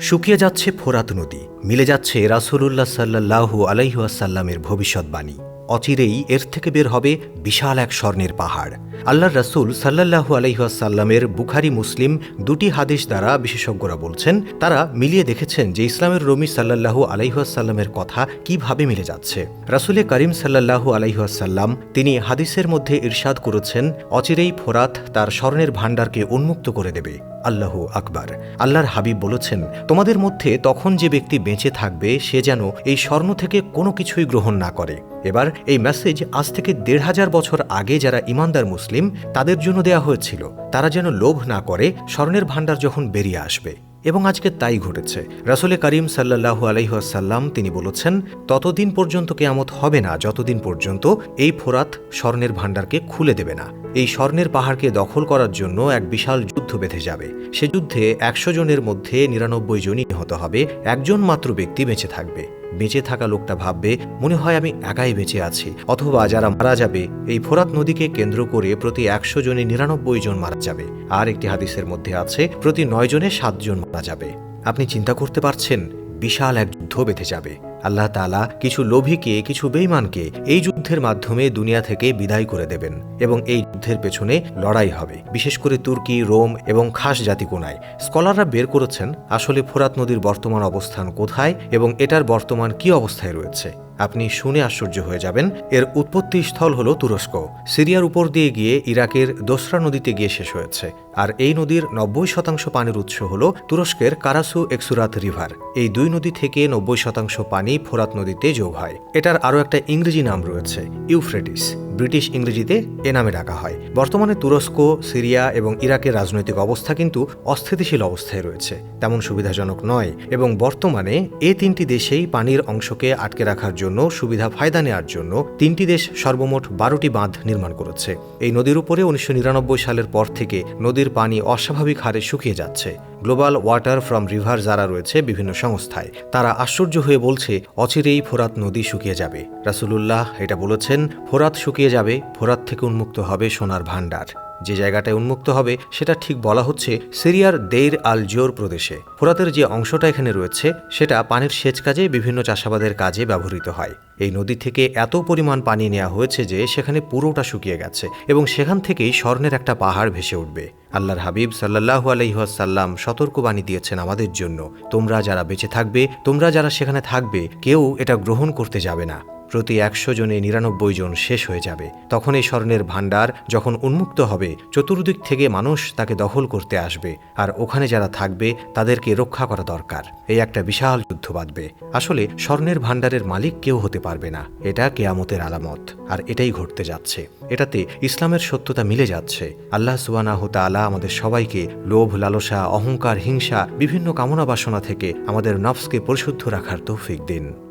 শুকিয়ে যাচ্ছে ফোরাত নদী, মিলে যাচ্ছে রাসূলুল্লাহ সাল্লাল্লাহু আলাইহাসাল্লামের ভবিষ্যৎবাণী। অচিরেই এর থেকে বের হবে বিশাল এক স্বর্ণের পাহাড়। আল্লাহর রাসূল সাল্লাল্লাহু আলাইহাসাল্লামের বুখারি মুসলিম দুটি হাদিস দ্বারা বিশেষজ্ঞরা বলছেন, তারা মিলিয়ে দেখেছেন যে ইসলামের রমি সাল্লাল্লাহু আলাইহাসাল্লামের কথা কীভাবে মিলে যাচ্ছে। রাসূলে করিম সাল্লাল্লাহু আলাইহাসাল্লাম তিনি হাদিসের মধ্যে ইরশাদ করেছেন, অচিরেই ফোরাত তার স্বর্ণের ভাণ্ডারকে উন্মুক্ত করে দেবে। আল্লাহ আকবার। আল্লাহর হাবিব বলেছেন, তোমাদের মধ্যে তখন যে ব্যক্তি বেঁচে থাকবে, সে যেন এই স্বর্ণ থেকে কোনো কিছুই গ্রহণ না করে। এবার এই মেসেজ আজ থেকে দেড় হাজার বছর আগে যারা ইমানদার মুসলিম, তাদের জন্য দেয়া হয়েছিল। তারা যেন লোভ না করে, স্বর্ণের ভাণ্ডার যখন বেরিয়ে আসবে। এবং আজকে তাই ঘটেছে। রাসুলে করিম সাল্লাহু আলহিহাসাল্লাম তিনি বলেছেন, ততদিন পর্যন্ত কেয়ামত হবে না, যতদিন পর্যন্ত এই ফোরাত স্বর্ণের ভাণ্ডারকে খুলে দেবে না। এই স্বর্ণের পাহাড়কে দখল করার জন্য এক বিশাল যুদ্ধ বেঁধে যাবে। সে যুদ্ধে একশো জনের মধ্যে নিরানব্বই জনই নিহত হবে, একজন মাত্র ব্যক্তি বেঁচে থাকবে। বেঁচে থাকা লোকটা ভাববে, মনে হয় আমি একাই বেঁচে আছি। অথবা যারা মারা যাবে, এই ফোরাত নদীকে কেন্দ্র করে প্রতি একশো জনে নিরানব্বই জন মারা যাবে। আর একটি হাদিসের মধ্যে আছে, প্রতি নয় জনে সাতজন মারা যাবে। আপনি চিন্তা করতে পারছেন, বিশাল এক যুদ্ধ বেঁধে যাবে। আল্লাহ তালা কিছু লোভীকে, কিছু বেইমানকে এই যুদ্ধের মাধ্যমে দুনিয়া থেকে বিদায় করে দেবেন এবং এই যুদ্ধের পেছনে লড়াই হবে। বিশেষ করে তুর্কি, রোম এবং খাস জাতিকোনায়। স্কলাররা বের করেছেন, আসলে ফোরাত নদীর বর্তমান অবস্থান কোথায় এবং এটার বর্তমান কি অবস্থায় রয়েছে। আপনি শুনে আশ্চর্য হয়ে যাবেন। এর উৎপত্তি স্থল হল তুরস্ক। সিরিয়ার উপর দিয়ে গিয়ে ইরাকের দোসরা নদীতে গিয়ে শেষ হয়েছে। আর এই নদীর নব্বই শতাংশ পানির উৎস হল তুরস্কের কারাসু এক্সুরাত রিভার। এই দুই নদী থেকে নব্বই শতাংশ পানি ফোরাত নদীতে যোগ হয় এটার আরও একটা ইংরেজি নাম রয়েছে, ইউফ্রেটিস। ব্রিটিশ ইংরেজিতে এ নামে ডাকা হয়। বর্তমানে তুরস্ক, সিরিয়া এবং ইরাকের রাজনৈতিক অবস্থা কিন্তু অস্থিতিশীল অবস্থায় রয়েছে, তেমন সুবিধাজনক নয় এবং বর্তমানে এ তিনটি দেশেই পানির অংশকে আটকে রাখার জন্য সুবিধা ফায়দা নেওয়ার জন্য তিনটি দেশ সর্বমোট বারোটি বাঁধ নির্মাণ করেছে। এই নদীর উপরে উনিশশো নিরানব্বই সালের পর থেকে নদীর পানি অস্বাভাবিক হারে শুকিয়ে যাচ্ছে। গ্লোবাল ওয়াটার ফ্রম রিভার যারা রয়েছে বিভিন্ন সংস্থায়, তারা আশ্চর্য হয়ে বলছে, অচিরেই ফোরাত নদী শুকিয়ে যাবে। রাসুলুল্লাহ এটা বলেছেন, ফোরাত শুকিয়ে যাবে, ফোরাত থেকে উন্মুক্ত হবে সোনার ভাণ্ডার। যে জায়গাটায় উন্মুক্ত হবে, সেটা ঠিক বলা হচ্ছে সিরিয়ার দেইর আল জোর প্রদেশে। ফোরাতের যে অংশটা এখানে রয়েছে, সেটা পানির সেচ কাজে বিভিন্ন চাষাবাদের কাজে ব্যবহৃত হয়। এই নদী থেকে এত পরিমাণ পানি নেওয়া হয়েছে যে সেখানে পুরোটা শুকিয়ে গেছে এবং সেখান থেকেই স্বর্ণের একটা পাহাড় ভেসে উঠবে। আল্লাহর হাবিব সাল্লাহু আলহিহাসাল্লাম সতর্কবাণী দিয়েছেন আমাদের জন্য, তোমরা যারা বেঁচে থাকবে, তোমরা যারা সেখানে থাকবে, কেউ এটা গ্রহণ করতে যাবে না। প্রতি একশো জনে নিরানব্বই জন শেষ হয়ে যাবে। তখন এই স্বর্ণের ভাণ্ডার যখন উন্মুক্ত হবে, চতুর্দিক থেকে মানুষ তাকে দখল করতে আসবে আর ওখানে যারা থাকবে তাদেরকে রক্ষা করা দরকার। এই একটা বিশাল যুদ্ধ বাঁধবে। আসলে স্বর্ণের ভাণ্ডারের মালিক কেউ হতে পারবে না। এটা কেয়ামতের আলামত। আর এটাই ঘটতে যাচ্ছে। এটাতে ইসলামের সত্যতা মিলে যাচ্ছে। আল্লাহ সুবানাহ তালা আমাদের সবাইকে লোভ, লালসা, অহংকার, হিংসা, বিভিন্ন কামনা বাসনা থেকে আমাদের নফসকে পরিশুদ্ধ রাখার তৌফিক দিন।